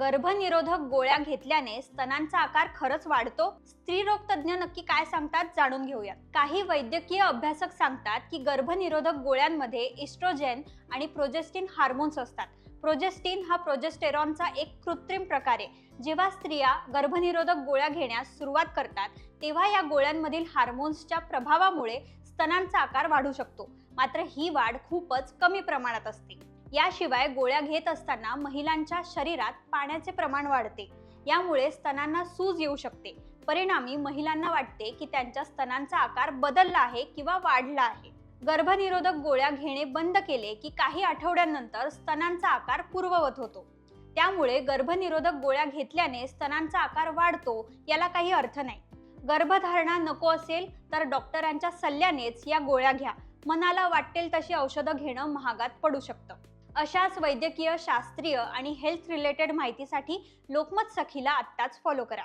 गर्भनिरोधक गोळ्या घेतल्याने स्तनांचा आकार खरंच वाढतो. स्त्रीरोग तज्ज्ञ नक्की काय सांगतात जाणून घेऊयात. काही वैद्यकीय अभ्यासक सांगतात की गर्भनिरोधक गोळ्यांमध्ये इस्ट्रोजेन आणि प्रोजेस्टिन हार्मोन्स असतात. प्रोजेस्टिन हा प्रोजेस्टेरॉनचा एक कृत्रिम प्रकार आहे जेव्हा स्त्रिया गर्भनिरोधक गोळ्या घेण्यास सुरुवात करतात तेव्हा या गोळ्यांमधील हार्मोन्सच्या प्रभावामुळे स्तनांचा आकार वाढू शकतो. मात्र ही वाढ खूपच कमी प्रमाणात असते. याशिवाय गोळ्या घेत असताना महिलांच्या शरीरात पाण्याचे प्रमाण वाढते. यामुळे स्तनांना सूज येऊ शकते. परिणामी महिलांना वाटते की त्यांच्या स्तनांचा आकार बदलला आहे किंवा वाढला आहे. गर्भनिरोधक गोळ्या घेणे बंद केले की काही आठवड्यांनंतर स्तनांचा आकार पूर्ववत होतो. त्यामुळे गर्भनिरोधक गोळ्या घेतल्याने स्तनांचा आकार वाढतो याला काही अर्थ नाही. गर्भधारणा नको असेल तर डॉक्टरांच्या सल्ल्यानेच या गोळ्या घ्या. मनाला वाटेल तशी औषधं घेणं महागात पडू शकतं. अशाच वैद्यकीय शास्त्रीय आणि हेल्थ रिलेटेड माहितीसाठी लोकमत सखीला आत्ताच फॉलो करा.